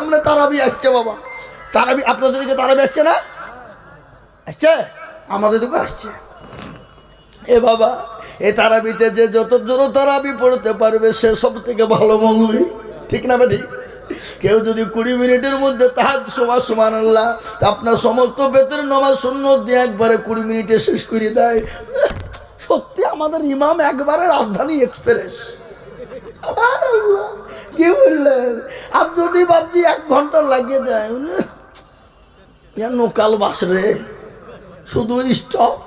সামনে তারাবি আসছে বাবা। তারাবি আপনাদের দিকে তারাবি আসছে না? আসছে? আমাদের দিকে আসছে। এ বাবা, এ তারাবিতে যে যত জোর তারাবি পড়তে পারবে, সে সব থেকে ভালো মঙ্গলি ঠিক না ঠিক কেউ যদি কুড়ি মিনিটের মধ্যে তাহার সমান সমান আল্লাহ, তা আপনার সমস্ত বেতন নমাজ শূন্য দিয়ে একবারে কুড়ি মিনিটে শেষ করে দেয়। সত্যি আমাদের ইমাম একবারে রাজধানী এক্সপ্রেস। কি বললেন? আর যদি ভাবছি এক ঘণ্টা লাগিয়ে দেয় নোকাল বাস রে। শুধু স্টপ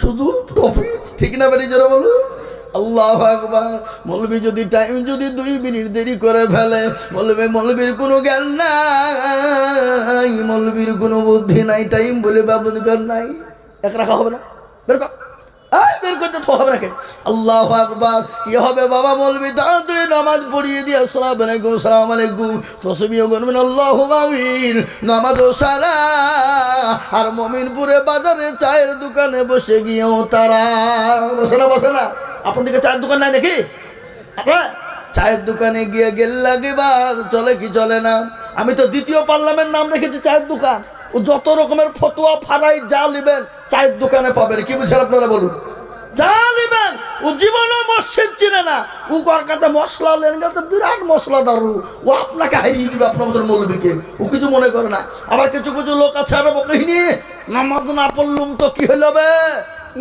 শুধু টপিক ঠিক না বেরিয়ে যারা বলো। আল্লাহ একবার মৌলবি যদি টাইম যদি দুই মিনিট দেরি করে ফেলে বলবে মৌলবীর কোনো জ্ঞান নাই। মৌলবীর কোনো বুদ্ধি নাই টাইম বলে ব্যবহার নাই। এক রাখা হবে না। বের বের করতে তো হবে নাকি? আল্লাহ আকবার। কি হবে বাবা মৌলবি তাড়াতাড়ি নামাজ পড়িয়ে দিয়ে আসসালাম আলাইকুম সালাম আলাইকুম। তসবিও গুনবেন আল্লাহ আমিন নামাজ সালা আর মমিনপুরে বাজারে চায়ের দোকানে বসে গিয়েও তারা। বসে না বসে না। আপনার দিকে চায়ের দোকান নাই নাকি? আচ্ছা চায়ের দোকানে গিয়ে গেল লাগে বা চলে কি চলে না? আমি তো দ্বিতীয় পার্লামেন্ট নাম রেখেছি, চায়ের দোকান। যত রকমের ফতুয়া ফারাই যা নেবেন, চায়ের দোকানে পাবেন। কি বুঝলেন আপনারা বলুন? যা নেবেন, ও জীবনে মসজিদ চিনে না। ও কার কাছে মশলা নেন? কাছে বিরাট মশলা দারু ও আপনাকে হারিয়ে দিবে আপনার মতন মৌলবীকে। ও কিছু মনে করে না। আবার কিছু কিছু লোক আছে, আরও বকিনি নামাজ না পড়লুম তো কি হইল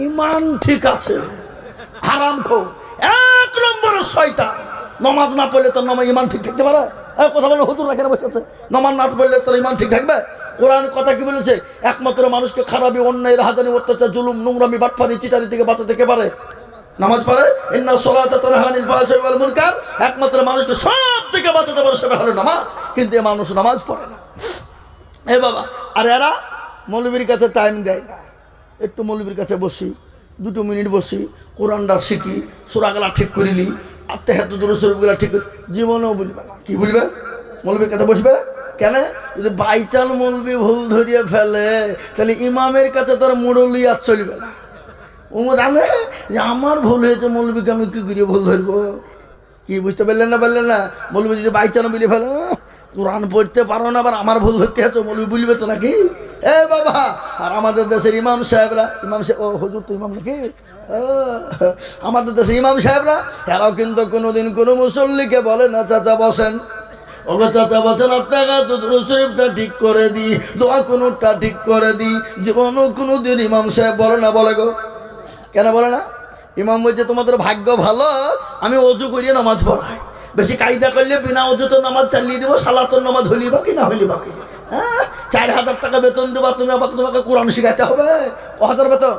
ইমান ঠিক আছে। হারাম খো এক নম্বরের শয়তান। নমাজ না পড়লে তোর নমাজ ইমান ঠিক থাকতে পারে? এই কথা বলে হুতুর রাখে বসে আছে। নমাজ না পড়লে তোর ইমান ঠিক থাকবে? কোরআন কথা কি বলেছে? একমাত্র মানুষকে খারাপি অন্যায় রাহাজানি অত্যাচার, জুলুম, নোংরামি বাটফারি চিটারি থেকে বাঁচাতে কে পারে? নামাজ পড়ে? ইন্না সলাতা তানহানিল ফাহশাই ওয়াল মুনকার। একমাত্র মানুষকে সব থেকে বাঁচাতে পারে সেটা হলো নামাজ। কিন্তু এ মানুষ নামাজ পড়ে না। এ বাবা, আর এরা মৌলবীর কাছে টাইম দেয় না। একটু মৌলবীর কাছে বসি, দুটো মিনিট বসি, কোরআনটা শিখি, সুরাগুলা ঠিক করিলি আত্মে হাত দূর শরীফগুলা ঠিক জীবনেও বলবে না। কি বলবে? মৌলবীর কাছে বসবে? কেন? যদি বাইচাল মৌলবি ভুল ধরিয়ে ফেলে, তাহলে ইমামের কাছে তার মুরলি আর চলবে না। ও জানে যে আমার ভুল হয়েছে, মৌলবীকে আমি কী করিয়ে ভুল ধরবো? কি বুঝতে পারলেন না পারলেন না? মৌলবী যদি বাইচানো বলে ফেলে কোরআন পড়তে পারো না, আবার আমার ভুল ধরতে আছে, মৌলবী বলবে তো নাকি? এ বাবা, আর আমাদের দেশের ইমাম সাহেবরা, ইমাম সাহেব, ও হুজুর তো ইমাম নাকি? আমাদের দেশের ইমাম সাহেবরা, এরাও কিন্তু কোনোদিন কোনো মুসল্লিকে বলে, না, চাচা বসেন। ওগো চাচা তো দুরূদ শরীফটা ঠিক করে দিই, দোয়া কোনোটা ঠিক করে দিই, জীবনও কোনো দিন ইমাম সাহেব বলে না। বলে গো। কেন বলে না? ইমাম বলছে, তোমাদের ভাগ্য ভালো, আমি অজু করিয়ে নামাজ পড়াই। বেশি কায়দা করলে বিনা অজুতে নামাজ চালিয়ে দেবো, সালাতর নামাজ হলি বাকি না হলি বাকি হ্যাঁ চার হাজার টাকা বেতন দেবা, তুমি আবার তোমাকে কোরআন শিখাইতে হবে। ক হাজার বেতন?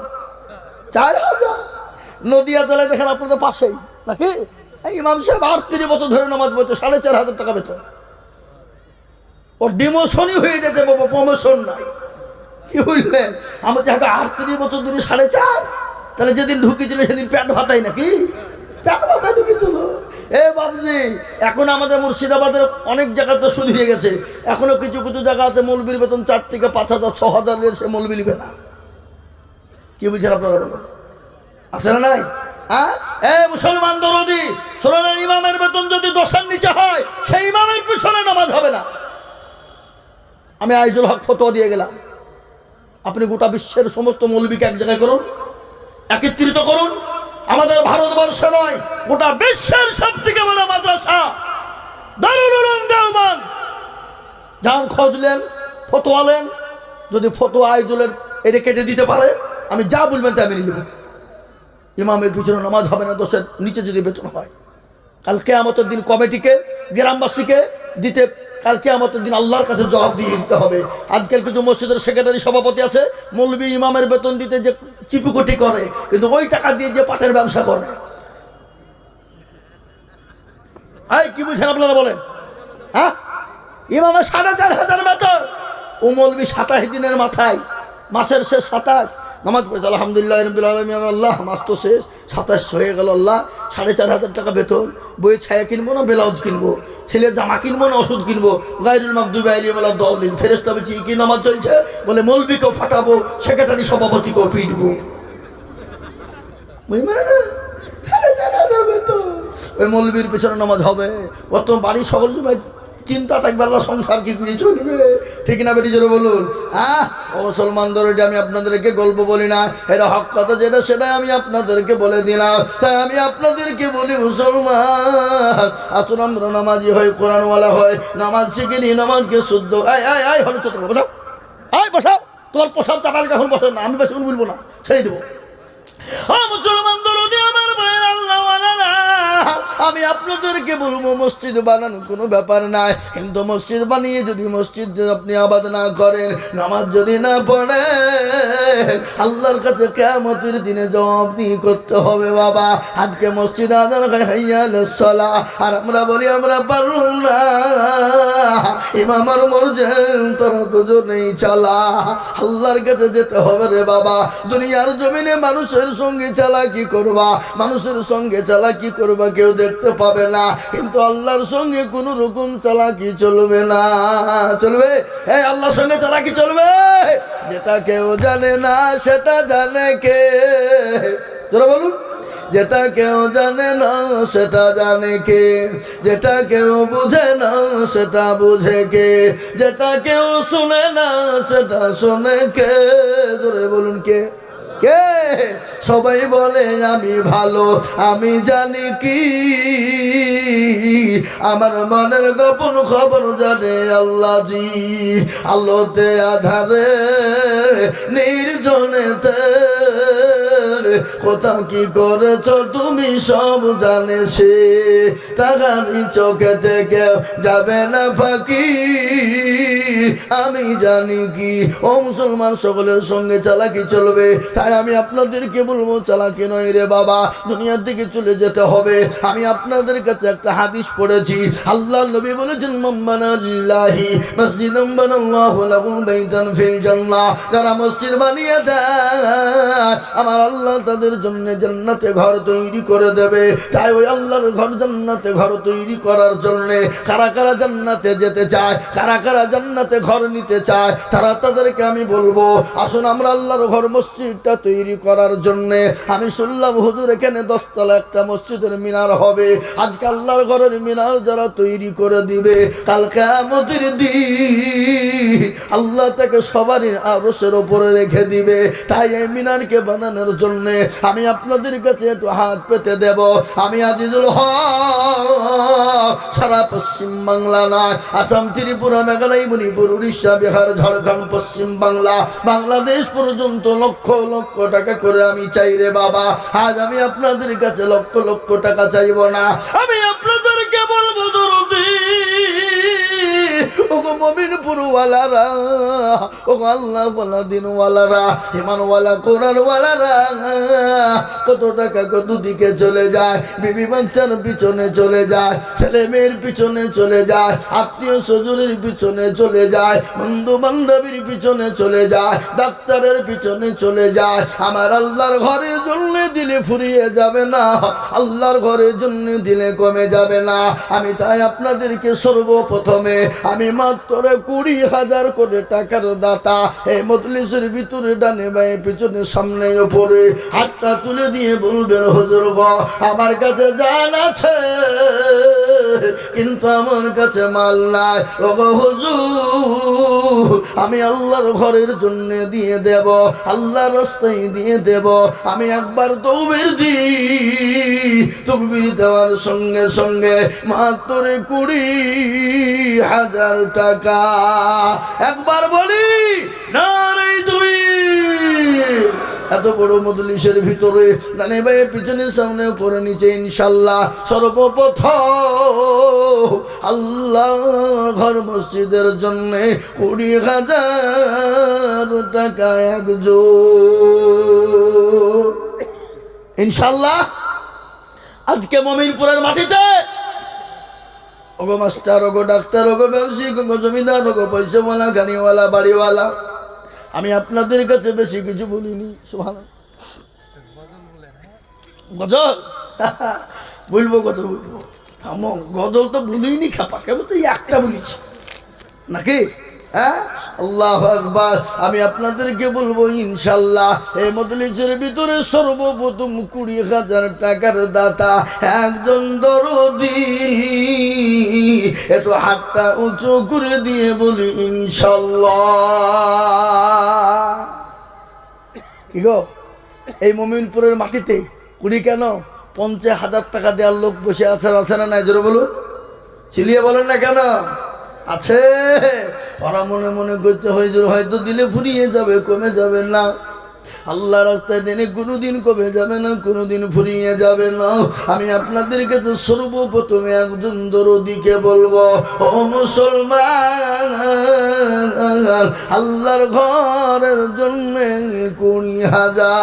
চার হাজার। নদিয়া জেলায় দেখেন আপনাদের পাশেই, নাকি? ইমাম সাহেব আটত্রিশ বছর ধরে নামাজ পড়ছে সাড়ে চার হাজার টাকা বেতন। ওর ডিমোশনই হয়ে যেতে বাবা প্রমোশন নাই। কি বললেন? আমার যাকে আটত্রিশ বছর ধরে সাড়ে চার, তাহলে যেদিন ঢুকেছিল সেদিন প্যাট ভাতাই নাকি? প্যাট ভাতাই ঢুকেছিল। এ বাবজি এখন আমাদের মুর্শিদাবাদের অনেক জায়গাতে শুধু হয়ে গেছে। এখনও কিছু কিছু জায়গা আছে মৌলবির বেতন চার থেকে পাঁচ হাজার, ছ হাজার সে মৌলবি নিবে না কি বুঝছেন আপনারা বলুন আছে না নাই? হ্যাঁ? এ মুসলমান দরদি, সোনার ইমামের বেতন যদি দশের নিচে হয়, সেই ইমামের পিছনে নামাজ হবে না। আমি আইজুল হক ফতোয়া দিয়ে গেলাম। আপনি গোটা বিশ্বের সমস্ত মৌলবীকে এক জায়গায় করুন, একত্রিত করুন আমাদের ভারতবর্ষ নয়, গোটা বিশ্বের সব থেকে বড় মাদ্রাসা। দারুল উলুম দেওবন্দ। যান খোঁজলেন ফতোয়ালেন যদি ফতোয়া আইজুলের এটা কেটে দিতে পারে, আমি যা বলবেন তাই মেনে নেব। ইমামের পিছনে নামাজ হবে না, দোষের নিচে যদি বেতন হয়। কালকে আমাদের দিন কমিটিকে, গ্রামবাসীকে দিতে কালকে আমাদের দিন আল্লাহর কাছে জবাব দিয়ে দিতে হবে। আজকাল কিছু মসজিদের সেক্রেটারি সভাপতি আছে, মৌলবী ইমামের বেতন দিতে যে চিপুকুটি করে, কিন্তু ওই টাকা দিয়ে যে পাটের ব্যবসা করে। এই, কি বুঝেন আপনারা বলেন? হ্যাঁ? ইমামের সাড়ে চার হাজার বেতন। ও মৌলবী সাতাশ দিনের মাথায়, মাসের শেষ সাতাশ নামাজ পড়েছে, আলহামদুলিল্লাহ আলমিন, আল্লাহ মাস তো শেষ, সাতাশ হয়ে গেল আল্লাহ, সাড়ে চার হাজার টাকা বেতন বইয়ের ছায়া কিনবো না, ব্লাউজ কিনবো, ছেলের জামা কিনবো না, ওষুধ কিনবো গাইরুল মাকদুবে আলী বলা দিন ফেরেস্তা বেছি কি নামাজ চলছে? বলে, মৌলবীকেও ফাটাবো, সেক্রেটারি সভাপতিকেও পিটবো। বেতন। ওই মৌলবীর পেছনে নামাজ হবে। বর্তমান বাড়ির সকল সবাই চিন্তা থাকবে আল্লাহ সংসার কি করে চলবে? ঠিক না বেটি জোরে বলুন। হ্যাঁ ও মুসলমানদের এটা আমি আপনাদেরকে গল্প বলি না। এটা হক কথা যেটা সেটা আমি আপনাদেরকে বলে দিলাম। তাই আমি আপনাদেরকে বলি মুসলমান, আসুন আমরা নামাজি হয় কোরআনওয়ালা হয় নামাজ শিখে নি নামাজকে শুদ্ধ। আয় আয় আয়, হলে ছোট বসাও। আয়, বসাও। তোমার পোশাক চাপাল এখন বসে না, আমি বেশি বলব না। ছেড়ে দেবো। মুসলমান আমি আপনাদেরকে বলব, মসজিদ বানানো কোনো ব্যাপার নাই। কিন্তু মসজিদ বানিয়ে যদি মসজিদ আপনি আবাদ না করেন, নামাজ যদি না পড়ে আল্লাহর কাছে কেমতের দিনে জবাবদি করতে হবে বাবা। আজকে মসজিদ আদার হাইয়াল আর আমরা বলি, আমরা পারুন না। ইমামার মর্জেন তোরা দুজনেই চালা আল্লাহর কাছে যেতে হবে রে বাবা। দুনিয়ার জমিনে মানুষের সঙ্গে চালা কি করবা। মানুষের সঙ্গে চালা কি করবা, কেউ দেখতে পাবে না। কিন্তু আল্লাহর সঙ্গে কোনো রকম চালাকি চলবে না। চলবে? এই আল্লাহর সঙ্গে চালাকি চলবে? যেটা কেউ জানে না, সেটা জানে কে? তোরা বলুন। যেটা কেউ জানে না, সেটা জানে কে? যেটা কেউ বুঝে না, সেটা বুঝে কে? যেটা কেউ শুনে না, সেটা শোনে কে? জোরে বলুন কে? কে? সবাই বলে, আমি ভালো, আমি জানি কি। আমার মনের গোপন খবর জানে আল্লাহ জি আলোতে, আধারে, নির্জনেতে। কোথা কি করেছ? তুমি সব জানে সে। তাগারি চোখে থেকে যাবে না ফাঁকি। আমি জানি কি, ও মুসলমান সকলের সঙ্গে চালাকি চলবে। তাই আমি আপনাদেরকে বলব, চালাকি নয় রে বাবা, দুনিয়ার দিকে চলে যেতে হবে। আমি আপনাদের কাছে একটা হাদিস পড়েছি। আল্লাহ নবী বলেছেন মাম্মানাল্লাহি জান্নাহ। যারা মসজিদ বানিয়ে দেয় আমার আল্লাহ তাদের জন্য জান্নাতে ঘর তৈরি করে দেবে। তাই ওই আল্লাহর ঘর জান্নাতে ঘর তৈরি করার জন্য কারা কারা জান্নাতে যেতে চায়, কারা কারা জান্নাতে ঘর নিতে চায়, তারা তাদেরকে আমি বলব, আসুন আমরা আল্লাহর ঘর মসজিদটা তৈরি করার জন্য। আমি শুনলাম, হুজুর, এখানে দশতলা একটা মসজিদের মিনার হবে। আজকে আল্লাহর ঘরের মিনার যারা তৈরি করে দিবে কালকে আমাদের দিন আল্লাহ তাকে সবারই আরসের ওপরে রেখে দিবে। তাই এই মিনারকে বানানোর জন্য আমি আপনাদের কাছে একটু হাত পেতে দেব। আমি আজিজুল সারা পশ্চিম বাংলা নয়, আসাম, ত্রিপুরা, মেঘালয়, মণিপুর, উড়িষ্যা, বিহার ঝাড়খণ্ড পশ্চিম বাংলা। বাংলাদেশ পর্যন্ত লক্ষ লক্ষ টাকা করে আমি চাই রে বাবা। আজ আমি আপনাদের কাছে লক্ষ লক্ষ টাকা চাইব না। আমি আত্মীয় স্বজনের পিছনে চলে যায়, বন্ধু বান্ধবীর পিছনে চলে যায়, ডাক্তারের পিছনে চলে যায়, আমার আল্লাহর ঘরের জন্য দিলে ফুরিয়ে যাবে না, আল্লাহর ঘরের জন্য দিলে কমে যাবে না, আমি তাই আপনাদেরকে সর্বপ্রথমে, আমি মাত্র কুড়ি হাজার করে টাকার দাতা এই মজলিসের ভিতরে ডানে বায়ে, পিছনে সামনে, ওপরে হাতটা তুলে দিয়ে বলবেন, হুজুর গ, আমার কাছে জান আছে, কিন্তু আমার কাছে মাল নাই। ও গো হুজুর, আমি আল্লাহর ঘরের জন্য দিয়ে দেব, আল্লাহর রাস্তায় দিয়ে দেব। আমি একবার তৌবের দি তকবির দেওয়ার সঙ্গে সঙ্গে মাত্র কুড়ি হাজার টাকা। একবার বলি না তুমি এত বড় মদলিসের ভিতরে ভাইয়ের পিছনে সামনে নিচে ইনশাল্লাহ আল্লাহ ঘর মসজিদের জন্য কুড়ি হাজার টাকা একজো ইনশাল্লাহ আজকে মমিনপুরের মাটিতে ওগো মাস্টার ওগো ডাক্তার ওগো ব্যবসায়িক ওগো জমিদার ওগো পয়সাওয়ালা গাড়িওয়ালা, বাড়িওয়ালা। আমি আপনাদের কাছে বেশি কিছু বলিনি গজল? বলব গজল বলব। গজল তো বলিনি, খেপা, কেবল তো একটা বলেছি। নাকি? হ্যাঁ? আল্লাহ আমি আপনাদেরকে বলব ইনশাল্লাহ এই মজলিসের ভিতরে সর্বপ্রথম কুড়ি হাজার টাকার দাতা, একজন দরদি। একটু হাতটা উঁচু করে দিয়ে বলি ইনশাল্লাহ কি গো? এই মমিনপুরের মাটিতে কুড়ি কেন? পঞ্চাশ হাজার টাকা দেওয়ার লোক বসে আছে আছে না নাই? জোরে বলুন। চিলিয়ে বলেন না কেন? আছে। ওরা মনে মনে করছে হয়তো হয়তো দিলে ফুরিয়ে যাবে, কমে যাবে না। আল্লাহ রাস্তায় দিনে কোনোদিন কমে যাবে না, কোনোদিন ফুরিয়ে যাবে না। আমি আপনাদেরকে তো সর্বপ্রথমে একজন দরদিকে বলব, ও মুসলমান, আল্লাহর ঘরের জন্য কুড়ি হাজার।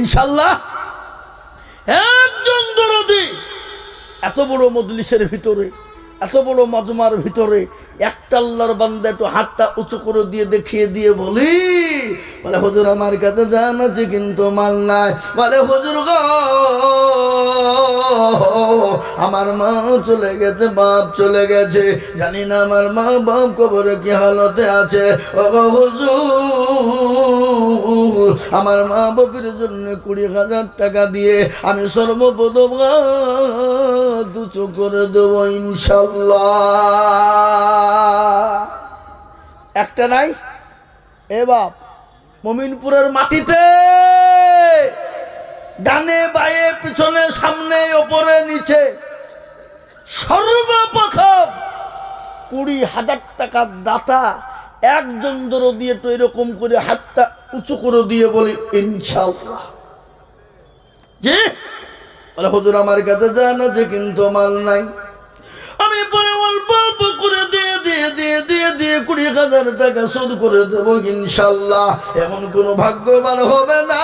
ইনশাল্লাহ। একজন দরদি এত বড় মজলিসের ভিতরে এত বড় মজমার ভিতরে একটা আল্লাহর বান্দা একটু হাতটা উঁচু করে দিয়ে দেখিয়ে দিয়ে বলি, বলে, হুজুর, আমার কাছে জান আছে কিন্তু মাল নাই। বলে, হুজুর গো, আমার মা চলে গেছে, বাপ চলে গেছে। জানি না আমার মা বাপ কবরে কি হালতে আছে। ও হুজুর, আমার মা বাপের জন্য কুড়ি হাজার টাকা দিয়ে আমি সর্বপ্রথম দুচো করে দেবো ইনশাল্লাহ। একটা নাই? এ বাপ, মমিনপুরের মাটিতে। ডানে বায়ে, পিছনে সামনে, ওপরে নিচে। সর্বপ্রথম কুড়ি হাজার টাকার দাতা একজন ধরো দিয়ে তো এরকম করে হাতটা উঁচু করে দিয়ে বলি ইনশাল্লাহ যে বলে, হুজুর আমার কাছে জান আছে কিন্তু মাল নাই। অল্প করে দিয়ে দিয়ে দিয়ে দিয়ে দিয়ে কুড়ি হাজার টাকা শোধ করে দেবো ইনশাল্লাহ। এমন কোনো ভাগ্যবান হবে না।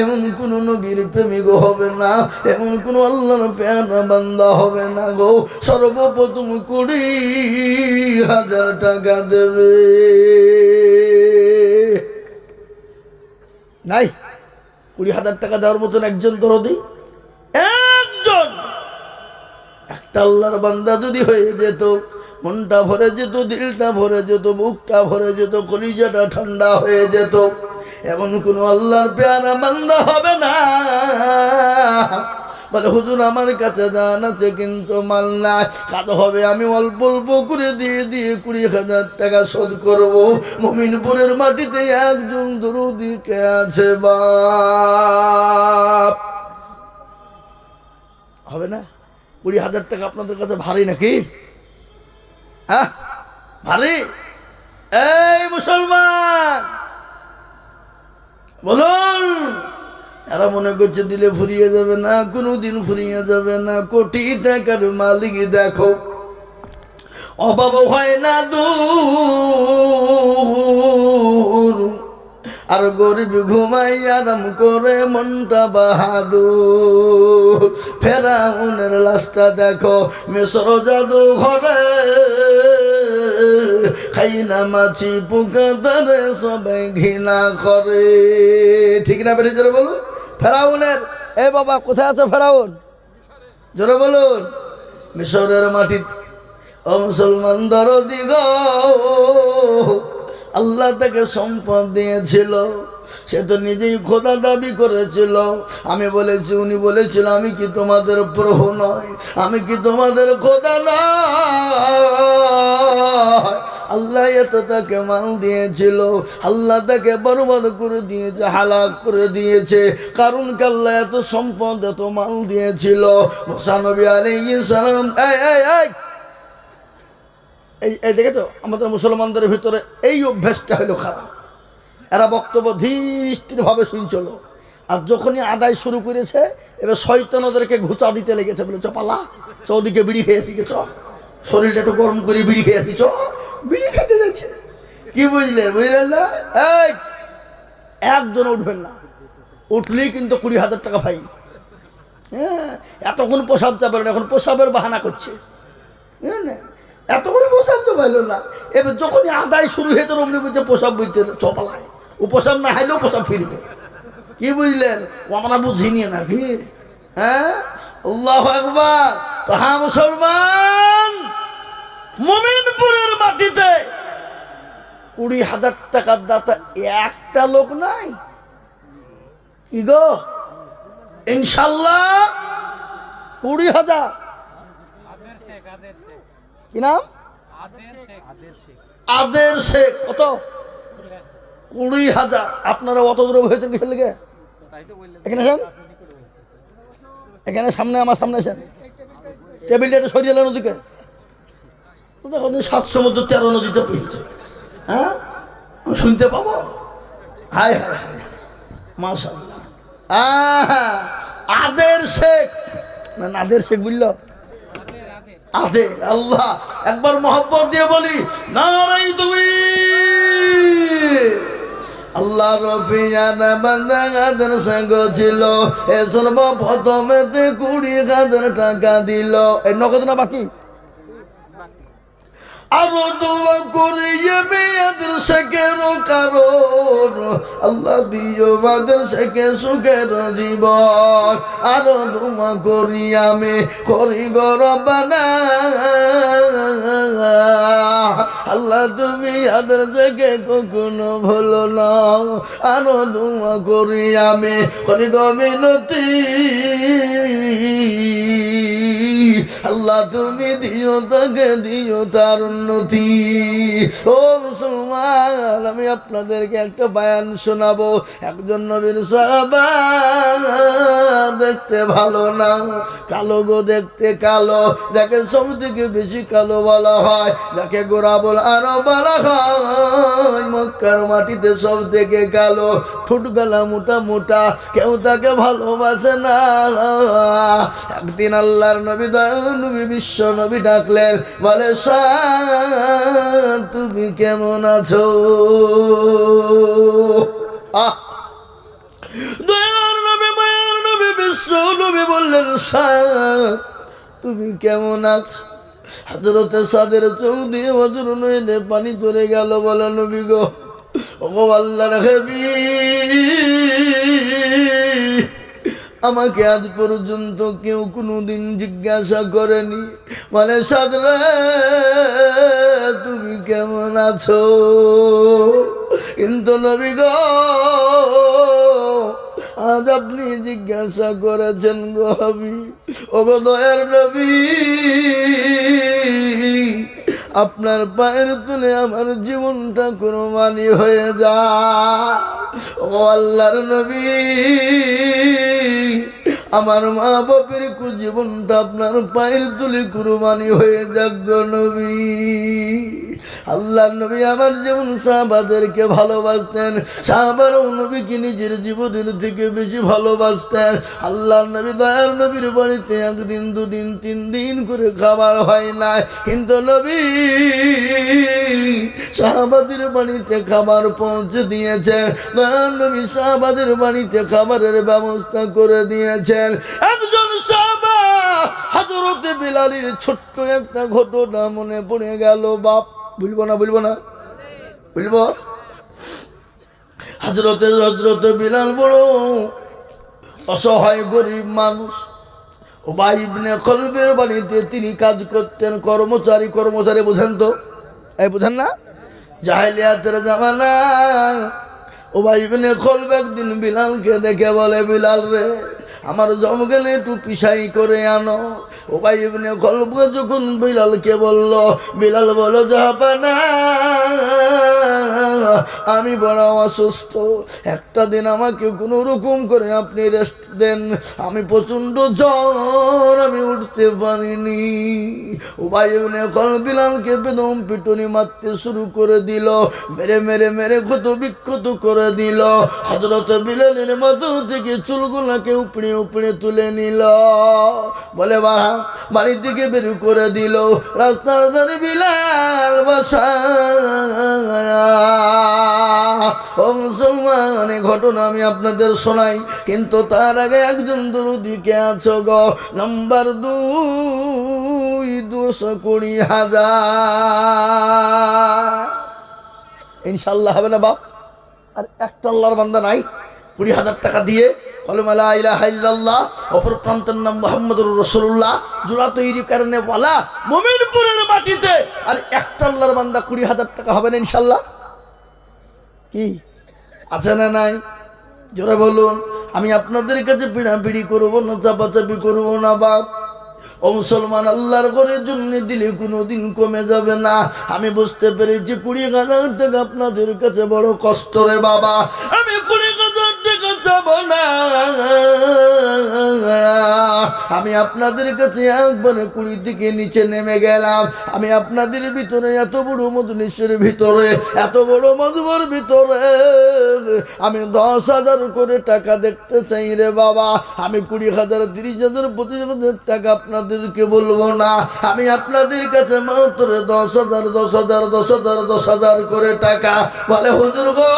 এমন কোনো নবীর প্রেমিক হবে না। এমন কোনো আল্লাহর পেয়ানা বান্দা হবে না গো। সর্বপ্রথম কুড়ি হাজার টাকা দেবে। নাই, কুড়ি হাজার টাকা দেওয়ার মতন একজন করো দরদি একজন একটা আল্লাহর বান্দা যদি হয়ে যেত, মনটা ভরে যেত, দিলটা ভরে যেত, বুকটা ভরে যেত, কলিজাটা ঠান্ডা হয়ে যেত, এমন কোনো আল্লাহর পেয়ারা বান্দা হবে না। বলে, হুজুর, আমার কাছে জান আছে, কিন্তু মাল না কাজ হবে, আমি অল্প অল্প করে দিয়ে দিয়ে কুড়ি হাজার টাকা শোধ করব। মমিনপুরের মাটিতে একজন দরুদিকে আছে, বাপ? হবে না? কুড়ি হাজার টাকা আপনাদের কাছে ভারী নাকি? হ্যাঁ? ভারী? এই মুসলমান! বলুন! এরা মনে করছে দিলে ফুরিয়ে যাবে না কোনো দিন ফুরিয়ে যাবে না। কোটি টাকার মালিক দেখো অভাব হয় না দূর। আর গরিব ঘুমাই আরাম করে মনটা বাহাদুর। ফেরাউনের লাশটা দেখো মেসর জাদু ঘরে। খাই না মাছি পোকা, তারে সবাই ঘৃণা করে। ঠিক না বেরিয়ে জোরে বলুন। ফেরাউনের, এ বাবা, কোথায় আছে ফেরাউন? জোরে বলুন। মিশরের মাটিতে, ও মুসলমান দরদি গো। আল্লাহ তাকে সম্পদ দিয়েছিল। সে তো নিজেই খোদা দাবি করেছিল। আমি বলেছি, উনি বলেছিল, আমি কি তোমাদের প্রভু নয় আমি কি তোমাদের খোদা নয় আল্লাহ এত তাকে মাল দিয়েছিল, আল্লাহ তাকে বরবাদ করে দিয়েছে, হালাক করে দিয়েছে। কারণ কাল্লা এত সম্পদ, এত মাল দিয়েছিল? মোসানবী আলী সালাম এই এই দেখে তো, আমাদের মুসলমানদের ভিতরে এই অভ্যেসটা হলো খারাপ। এরা বক্তব্য ধীর স্থিরভাবে শুনছিল। আর যখনই আদায় শুরু করেছে, এবার শয়তান ওদেরকে ঘুচা দিতে লেগেছে বলে চপালা চৌদিকে বিড়ি খেয়েছি চ শরীরটা একটু গরম করে, বিড়ি খেয়েছি চ বিড়ি খেতে যাচ্ছে। কি বুঝলেন বুঝলেন না? এই, একজন উঠবেন না। উঠলেই কিন্তু কুড়ি হাজার টাকা ফাইন। হ্যাঁ এতক্ষণ প্রসাব চাপেন এখন প্রসাবের বাহানা করছে। বুঝলেন না? এত করে প্রসাব তো পাইলো না। এবার যখনই আদায় শুরু হয়েছে অমনি বলছে প্রসাব বুঝতে চপালায় ও প্রসাব না হাইলেও প্রসাব ফিরবে। কি বুঝলেন? ও আমরা বুঝিনি নাকি? হ্যাঁ? আল্লাহ একবার তো হ্যাঁ মুসলমান, মমিনপুরের মাটিতে কুড়ি হাজার টাকার দাতা একটা লোক নাই। কি গো? ইনশাল্লাহ কুড়ি হাজার। কি নাম? আদের শেখ। কত? কুড়ি হাজার। আপনারা অত দূরে হয়েছেন কি লেগে? এখানে আসেন। এখানে সামনে আমার সামনে আসেন। টেবিলটা একটু সরিয়ে এলেন ওদিকে। সাতশো মধ্যে তেরো নদীতে পড়েছে হ্যাঁ? শুনতে পাবো? হায় হায় হায়। মাশাল্লাহ আদের শেখ। না নাদের শেখ বুঝল? আদের আল্লাহ, একবার মহব্বত দিয়ে বলি, নারাই তুমি। আল্লাহ রফিয়ান বান্দাগাদের সঙ্গ ছিল, এ সর্বপ্রথমেতে কুড়ি হাজার টাকা দিল। এই নগদ না বাকি? আরও দোয়া করিয়ে মেয়েদের শেখের কারণ। আল্লাহ দিও মাদের শেখে সুখের জীবন। আরও দোয়া করি আমি, করি গরবানা আল্লাহ তুমি আদের থেকে কখনো ভুলো না। আরও দোয়া করি আমি, করি গমিনতি আল্লাহ, তুমি দিও, তাকে দিও তার উন্নতি। ও মুসলমান, আমি আপনাদেরকে একটা বায়ান শোনাবো। একজন নবীর দেখতে ভালো না, কালো গো দেখতে কালো। যাকে সব থেকে বেশি কালো বলা হয়, যাকে গোড়া বল আরও বলা হয়, মক্কার মাটিতে সব থেকে কালো। ঠুটবেলা মোটা মোটা, কেউ তাকে ভালোবাসে না। একদিন আল্লাহর নবী দয়াল নবী বিশ্ব নবী ডাকলেন বলে "শাহ, তুমি কেমন আছো? আহ! নবী মায়ার নবী বিশ্ব নবী বললেন "শাহ, তুমি কেমন আছো? হাজরতে সাদের চোখ দিয়ে বজর নইলে পানি চলে গেল বলে নবী গো ও আল্লাহর হেবি আমাকে আজ পর্যন্ত কেউ কোনোদিন জিজ্ঞাসা করেনি। মানে সাদরা তুমি কেমন আছো? কিন্তু নবী গো, আজ আপনি জিজ্ঞাসা করেছেন গো হবি ও গো দয়ার নবী আপনার পায়ের তুলে আমার জীবনটা কোরবানি হয়ে যা ও আল্লাহর নবী। আমার মা বাপের কু জীবনটা আপনার পায়ের তুলে কুরবানি হয়ে যাক নবী। আল্লাহ নবী আমার যেমন সাহাবাদেরকে ভালোবাসতেন, সাহাবারও নবীকে নিজের জীবনের থেকে বেশি ভালোবাসতেন। আল্লাহ নবী দয়ার নবীর বাড়িতে একদিন, দুদিন, তিন দিন করে খাবার হয় না কিন্তু নবী সাহাবাদের বাড়িতে খাবার পৌঁছে দিয়েছেন দয়ার নবী সাহাবাদের বাড়িতে খাবারের ব্যবস্থা করে দিয়েছেন। একজন সাহাবা হাজরতে বিলালির ছোট্ট একটা ঘটনা মনে পড়ে গেল। বাপ বলব না বলব না। বলব হাজরতে হজরতে বিলাল বড় অসহায়, গরিব মানুষ। ও ইবনে খলবের বাড়িতে তিনি কাজ করতেন। কর্মচারী কর্মচারী, বোঝেন তো? এই বোঝেন না? জাহেলিয়াতের জামানা। ও ইবনে খোলবে একদিন বিলালকে দেখে বলে বিলাল রে আমার জম গেলে একটু পিসাই করে আনো। ও ভাই ইবনে খলব যখন বিলালকে বলল, বিলাল বলো না আমি বড় অসুস্থ। একটা দিন আমাকে কোনো রকম করে আপনি রেস্ট দেন। আমি প্রচণ্ড জ্বর, আমি উঠতে পারিনি। ভাই ইবনে খল বিলালকে বেদম পিটনি মারতে শুরু করে দিল, মেরে মেরে মেরে ক্ষত বিক্ষত করে দিল। হজরত বিলালের মতো থেকে চুলগুলাকে উপড়ে উপড়ে তুলে নিল। বলে, বাড়া বাড়ি থেকে বের করে দিল। রাস্তার ধারে বিলাল বাসা মুসলমান ঘটনা আমি আপনাদের শোনাই। কিন্তু তার আগে একজন দরদিকে আছো গো? নাম্বার দুই, দুশো কুড়ি হাজার। ইনশাল্লাহ হবে না বাপ। আর একটা আল্লাহর বান্দা নাই। কুড়ি হাজার টাকা দিয়ে অপর প্রান্তের নাম কারণে আর একটা আল্লাহর বান্দা কুড়ি হাজার টাকা হবে না ইনশাল্লাহ কি? আছে না নাই? জোরে বলুন, আমি আপনাদের কাছে পিড়াপিড়ি করব না, চাপাচাপি করব না, বাপ। ও মুসলমান, আল্লাহর করে জন্য দিলে কোনোদিন কমে যাবে না। আমি বুঝতে পেরেছি কুড়ি হাজার টাকা আপনাদের কাছে বড় কষ্ট রে বাবা। আমি কুড়ি চাবো না আমি আপনাদের কাছে একবারে কুড়ি দিকে নিচে নেমে গেলাম। আমি আপনাদের ভিতরে এত বড় মধুনেশ্বরের ভিতরে, এত বড় মধুবর ভিতরে। আমি দশ হাজার করে টাকা দেখতে চাই রে বাবা। আমি কুড়ি হাজার, তিরিশ হাজার, পঁচিশ হাজার টাকা আপনাদেরকে বলব না। আমি আপনাদের কাছে মাত্র দশ হাজার দশ হাজার দশ হাজার দশ হাজার করে টাকা। বলে, হুজুর গো